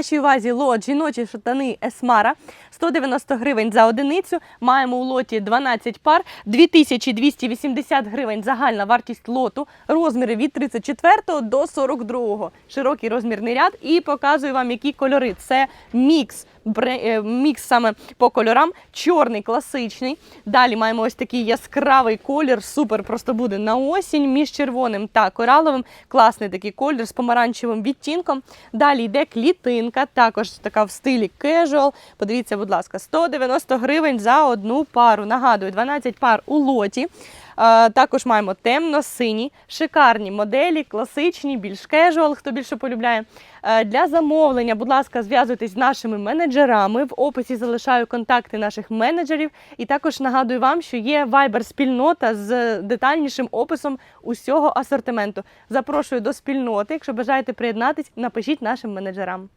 нашій увазі лот жіночі шатани Есмара 190 гривень за одиницю. Маємо у лоті 12 пар, 2280 гривень загальна вартість лоту, розміри від 34 до 42. Широкий розмірний ряд і показую вам, які кольори. Це мікс. Е, Мікс саме по кольорам, чорний, класичний. Далі маємо ось такий яскравий колір, супер просто буде на осінь між червоним та кораловим. Класний такий колір з помаранчевим відтінком. Далі йде клітинка, також така в стилі casual. Подивіться, будь ласка, 190 гривень за одну пару. Нагадую, 12 пар у лоті. Е, Також маємо темно-сині, шикарні моделі, класичні, більш кежуал, хто більше полюбляє. Е, Для замовлення, будь ласка, зв'язуйтесь з нашими менеджерами. В описі залишаю контакти наших менеджерів. І також нагадую вам, що є Viber-спільнота з детальнішим описом усього асортименту. Запрошую до спільноти. Якщо бажаєте приєднатись, напишіть нашим менеджерам.